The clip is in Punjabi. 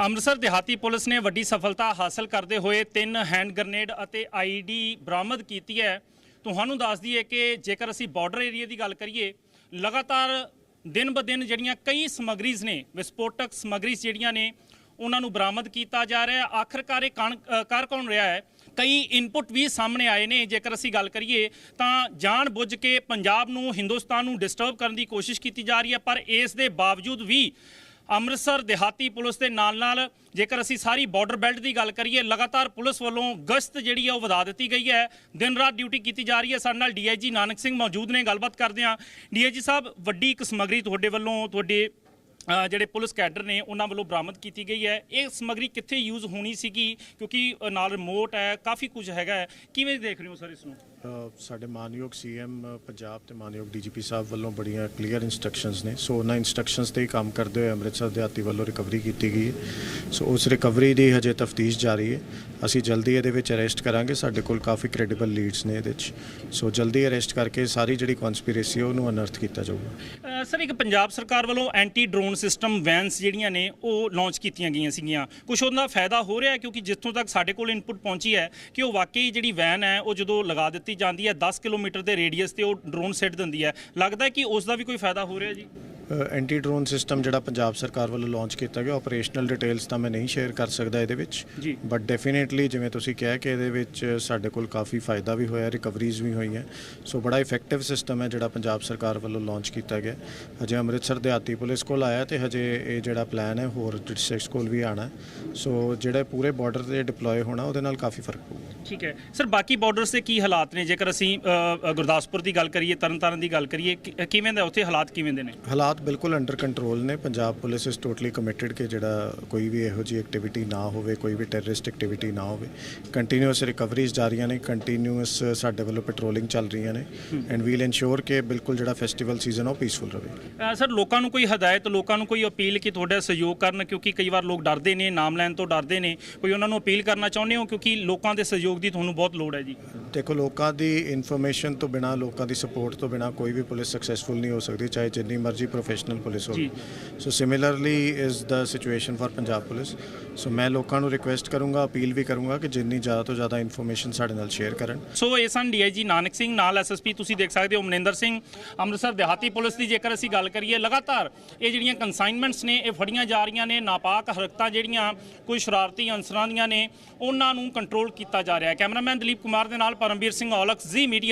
ਅੰਮ੍ਰਿਤਸਰ ਦਿਹਾਤੀ ਪੁਲਿਸ ਨੇ ਵੱਡੀ ਸਫਲਤਾ ਹਾਸਲ ਕਰਦੇ ਹੋਏ ਤਿੰਨ ਹੈਂਡ ਗ੍ਰਨੇਡ ਅਤੇ ਆਈਡੀ ਬਰਾਮਦ ਕੀਤੀ ਹੈ। ਤੁਹਾਨੂੰ ਦੱਸ ਦਈਏ ਕਿ ਜੇਕਰ ਅਸੀਂ ਬਾਰਡਰ ਏਰੀਆ ਦੀ ਗੱਲ ਕਰੀਏ ਲਗਾਤਾਰ ਦਿਨ ਬ ਦਿਨ ਜਿਹੜੀਆਂ ਕਈ ਸਮਗਰੀਜ਼ ਨੇ ਵਿਸਫੋਟਕ ਸਮਗਰੀਜ਼ ਜਿਹੜੀਆਂ ਨੇ ਉਹਨਾਂ ਨੂੰ ਬਰਾਮਦ ਕੀਤਾ ਜਾ ਰਿਹਾ ਹੈ। ਆਖਰਕਾਰ ਇਹ ਕਣ- ਅ, ਕਰ ਕੌਣ ਰਿਹਾ ਹੈ? ਕਈ ਇਨਪੁਟ ਵੀ ਸਾਹਮਣੇ ਆਏ ਨੇ। ਜੇਕਰ ਅਸੀਂ ਗੱਲ ਕਰੀਏ ਤਾਂ ਜਾਣ ਬੁੱਝ ਕੇ ਪੰਜਾਬ ਨੂੰ ਹਿੰਦੁਸਤਾਨ ਨੂੰ ਡਿਸਟਰਬ ਕਰਨ ਦੀ ਕੋਸ਼ਿਸ਼ ਕੀਤੀ ਜਾ ਰਹੀ ਹੈ ਪਰ ਇਸ ਦੇ ਬਾਵਜੂਦ ਵੀ ਅੰਮ੍ਰਿਤਸਰ ਦਿਹਾਤੀ ਪੁਲਿਸ ਦੇ ਨਾਲ ਨਾਲ ਜੇਕਰ ਅਸੀਂ ਸਾਰੀ ਬਾਰਡਰ ਬੈਲਟ ਦੀ ਗੱਲ ਕਰੀਏ, ਲਗਾਤਾਰ ਪੁਲਿਸ ਵੱਲੋਂ ਗਸ਼ਤ ਜਿਹੜੀ ਹੈ ਉਹ ਵਧਾ ਦਿੱਤੀ ਗਈ ਹੈ। ਦਿਨ ਰਾਤ ਡਿਊਟੀ ਕੀਤੀ ਜਾ ਰਹੀ ਹੈ। ਸਾਡੇ ਨਾਲ ਡੀਆਈਜੀ ਨਾਨਕ ਸਿੰਘ ਮੌਜੂਦ ਨੇ। ਗੱਲਬਾਤ ਕਰਦੇ ਹਾਂ। ਡੀਆਈਜੀ ਸਾਹਿਬ, ਵੱਡੀ ਇੱਕ ਸਮਗਰੀ ਤੁਹਾਡੇ ਵੱਲੋਂ, ਤੁਹਾਡੇ ਜਿਹੜੇ ਪੁਲਿਸ ਕੈਡਰ ਨੇ ਉਹਨਾਂ ਵੱਲੋਂ ਬਰਾਮਦ ਕੀਤੀ ਗਈ ਹੈ। ਇਹ ਸਮਗਰੀ ਕਿੱਥੇ ਯੂਜ਼ ਹੋਣੀ ਸੀਗੀ? ਕਿਉਂਕਿ ਨਾਲ ਰਿਮੋਟ ਹੈ ਕਾਫੀ ਕੁਝ ਹੈਗਾ ਹੈ। ਕਿਵੇਂ ਦੇਖ ਰਹੇ ਹੋ ਸਰ ਇਸ ਨੂੰ? ਸਾਡੇ ਮਾਨਯੋਗ ਸੀਐਮ ਪੰਜਾਬ ਤੇ ਮਾਨਯੋਗ ਡੀਜੀਪੀ ਸਾਹਿਬ ਵੱਲੋਂ ਬੜੀਆਂ ਕਲੀਅਰ ਇਨਸਟਰਕਸ਼ਨਸ ਨੇ। ਸੋ ਉਹਨਾਂ ਇਨਸਟਰਕਸ਼ਨਸ ਤੇ ਹੀ ਕੰਮ ਕਰਦੇ ਹੋਏ ਅੰਮ੍ਰਿਤਸਰ ਦਿਹਾਤੀ ਵੱਲੋਂ ਰਿਕਵਰੀ ਕੀਤੀ ਗਈ ਹੈ। ਸੋ ਉਸ ਰਿਕਵਰੀ ਦੀ ਹਜੇ ਤਫਤੀਸ਼ ਜਾਰੀ ਹੈ। ਅਸੀਂ ਜਲਦੀ ਇਹਦੇ ਵਿੱਚ ਅਰੈਸਟ ਕਰਾਂਗੇ। ਸਾਡੇ ਕੋਲ ਕਾਫੀ ਕ੍ਰੈਡੀਬਲ ਲੀਡਸ ਨੇ ਇਹਦੇ ਵਿੱਚ। ਸੋ ਜਲਦੀ ਅਰੈਸਟ ਕਰਕੇ ਸਾਰੀ ਜਿਹੜੀ ਕਨਸਪੀਰੇਸੀ ਉਹਨੂੰ ਅਨਰਥ ਕੀਤਾ ਜਾਊਗਾ। ਸਰ ਇੱਕ ਪੰਜਾਬ ਸਰਕਾਰ ਵੱਲੋਂ ਐਂਟੀ ਡਰੋਨ ਸਿਸਟਮ ਵੈਨਸ ਜਿਹੜੀਆਂ ਨੇ ਉਹ ਲਾਂਚ ਕੀਤੀਆਂ ਗਈਆਂ ਸੀਗੀਆਂ। ਕੁਝ ਉਹਦਾ ਫਾਇਦਾ ਹੋ ਰਿਹਾ ਕਿਉਂਕਿ ਜਿੱਥੋਂ ਤੱਕ ਸਾਡੇ ਕੋਲ ਇਨਪੁਟ ਪਹੁੰਚੀ ਹੈ ਕਿ ਉਹ ਵਾਕਈ ਜਿਹੜੀ ਵੈਨ ਹੈ, ਉਹ ਜਦੋਂ ਲਗਾ ਦਿੱਤੀ ਜਾਂਦੀ ਹੈ 10 ਕਿਲੋਮੀਟਰ ਦੇ ਰੇਡੀਅਸ ਤੇ ਉਹ ਡਰੋਨ ਸੈੱਟ ਦਿੰਦੀ ਹੈ। ਲੱਗਦਾ ਕਿ ਉਸ ਦਾ ਵੀ ਕੋਈ ਫਾਇਦਾ ਹੋ ਰਿਹਾ ਜੀ? ਐਂਟੀ ਡਰੋਨ ਸਿਸਟਮ ਜਿਹੜਾ ਪੰਜਾਬ ਸਰਕਾਰ ਵੱਲੋਂ ਲਾਂਚ ਕੀਤਾ ਗਿਆ ਆਪਰੇਸ਼ਨਲ ਡਿਟੇਲਸ ਤਾਂ ਮੈਂ ਨਹੀਂ ਸ਼ੇਅਰ ਕਰ ਸਕਦਾ ਇਹਦੇ ਵਿੱਚ। ਬਟ ਡੈਫੀਨੇਟਲੀ ਜਿਵੇਂ ਤੁਸੀਂ ਕਿਹਾ ਕਿ ਇਹਦੇ ਵਿੱਚ ਸਾਡੇ ਕੋਲ ਕਾਫੀ ਫਾਇਦਾ ਵੀ ਹੋਇਆ ਰਿਕਵਰੀਜ਼ ਵੀ ਹੋਈਆਂ। ਸੋ ਬੜਾ ਇਫੈਕਟਿਵ ਸਿਸਟਮ ਹੈ ਜਿਹੜਾ ਪੰਜਾਬ ਸਰਕਾਰ ਵੱਲੋਂ ਲਾਂਚ ਕੀਤਾ ਗਿਆ। ਹਜੇ ਅੰਮ੍ਰਿਤਸਰ ਦਿਹਾਤੀ ਪੁਲਿਸ ਕੋਲ ਆਇਆ ਤੇ ਹਜੇ ਇਹ ਜਿਹੜਾ ਪਲਾਨ ਹੈ ਹੋਰ ਡਿਸਟ੍ਰਿਕਟਸ ਕੋਲ ਵੀ ਆਣਾ ਸੋ ਜਿਹੜਾ ਪੂਰੇ ਬਾਰਡਰ ਤੇ ਡਿਪਲੋਏ ਹੋਣਾ ਉਹਦੇ ਨਾਲ ਕਾਫੀ ਫ਼ਰਕ ਪਊਗਾ ਠੀਕ ਹੈ। ਸਰ ਬਾਕੀ ਬਾਰਡਰਸ ਤੇ ਕੀ ਹਾਲਾਤ ਨੇ? ਜੇਕਰ ਅਸੀਂ ਗੁਰਦਾਸਪੁਰ ਦੀ ਗੱਲ ਕਰੀਏ ਤਰਨਤਾਰਨ ਦੀ ਗੱਲ ਕਰੀਏ ਕਿਵੇਂ ਦਾ ਉੱਥੇ ਹਾਲਾਤ ਕਿਵੇਂ ਦੇ ਨੇ? ਹਾਲਾਤ ਬਿਲਕੁਲ ਅੰਡਰ ਕੰਟਰੋਲ ਨੇ। ਪੰਜਾਬ ਪੁਲਿਸ ਇਸ ਟੋਟਲੀ ਕਮਿਟਿਡ ਕਿ ਜਿਹੜਾ ਕੋਈ ਵੀ ਇਹੋ ਜਿਹੀ ਐਕਟੀਵਿਟੀ ਨਾ ਹੋਵੇ ਕੋਈ ਵੀ ਟੈਰਰਿਸਟ ਐਕਟੀਵਿਟੀ ਨਾ ਹੋਵੇ। ਕੰਟੀਨਿਊਸ ਰਿਕਵਰੀਜ਼ ਜਾਰੀਆਂ ਨੇ ਕੰਟੀਨਿਊਸ ਸਾਡੇ ਵੱਲੋਂ ਪੈਟਰੋਲਿੰਗ ਚੱਲ ਰਹੀਆਂ ਨੇ। ਐਂਡ ਵੀਲ ਇਨਸ਼ੋਰ ਕਿ ਬਿਲਕੁਲ ਜਿਹੜਾ ਫੈਸਟੀਵਲ ਸੀਜ਼ਨ ਉਹ ਪੀਸਫੁਲ ਰਹੇ। ਸਰ ਲੋਕਾਂ ਨੂੰ ਕੋਈ ਹਦਾਇਤ ਲੋਕਾਂ ਨੂੰ ਕੋਈ ਅਪੀਲ ਕਿ ਤੁਹਾਡਾ ਸਹਿਯੋਗ ਕਰਨ? ਕਿਉਂਕਿ ਕਈ ਵਾਰ ਲੋਕ ਡਰਦੇ ਨੇ ਨਾਮ ਲੈਣ ਤੋਂ ਡਰਦੇ ਨੇ। ਕੋਈ ਉਹਨਾਂ ਨੂੰ ਅਪੀਲ ਕਰਨਾ ਚਾਹੁੰਦੇ ਹੋ? ਕਿਉਂਕਿ ਲੋਕਾਂ ਦੇ ਸਹਿਯੋਗ ਦੀ ਤੁਹਾਨੂੰ ਬਹੁਤ ਲੋੜ ਹੈ ਜੀ। ਦੇਖੋ ਲੋਕਾਂ ਦੀ ਇਨਫੋਰਮੇਸ਼ਨ ਤੋਂ ਬਿਨਾ ਲੋਕਾਂ ਦੀ ਸਪੋਰਟ ਤੋਂ ਬਿਨਾ ਕੋਈ ਵੀ ਪੁਲਿਸ ਸਕਸੈਸਫੁਲ ਨਹੀਂ ਹੋ ਸਕਦੀ ਚਾਹੇ ਜਿੰਨੀ ਮਰਜ਼ੀ ਪ੍ਰੋਫੈਸ਼ਨਲ ਪੁਲਿਸ ਹੋਵੇ। So similarly is the situation for Punjab police so ਮੈਂ ਲੋਕਾਂ ਨੂੰ ਰਿਕੁਐਸਟ ਕਰੂੰਗਾ ਅਪੀਲ ਵੀ ਕਰੂੰਗਾ ਕਿ ਜਿੰਨੀ ਜ਼ਿਆਦਾ ਤੋਂ ਜ਼ਿਆਦਾ ਇਨਫੋਰਮੇਸ਼ਨ ਸਾਡੇ ਨਾਲ ਸ਼ੇਅਰ ਕਰਨ। ਸੋ ਇਹ ਸਨ ਡੀਆਈਜੀ ਨਾਨਕ ਸਿੰਘ ਨਾਲ ਐਸਐਸਪੀ ਤੁਸੀਂ ਦੇਖ ਸਕਦੇ ਹੋ ਮਨਿੰਦਰ ਸਿੰਘ ਅੰਮ੍ਰਿਤਸਰ ਦਿਹਾਤੀ ਪੁਲਿਸ ਦੀ ਜੇਕਰ ਅਸੀਂ ਗੱਲ ਕਰੀਏ ਲਗਾਤਾਰ ਇਹ ਜਿਹੜੀਆਂ ਕਨਸਾਈਨਮੈਂਟਸ ਨੇ ਇਹ ਫੜੀਆਂ ਜਾ ਰਹੀਆਂ ਨੇ ਨਾਪਾਕ ਹਰਕਤਾਂ ਜਿਹੜੀਆਂ ਕੋਈ ਸ਼ਰਾਰਤੀ ਅਨਸਰਾਂ ਦੀਆਂ ਨੇ ਉਹਨਾਂ ਨੂੰ ਕੰਟਰੋਲ ਕੀਤਾ ਜਾ ਰਿਹਾ ਹੈ। ਕੈਮਰਾਮੈਨ ਦਲੀਪ ਕੁਮਾਰ ਦੇ ਨਾਲ ਪਰਮਵੀਰ ਸਿੰਘ ਔਲਖ ਜ਼ੀ ਮੀਡੀਆ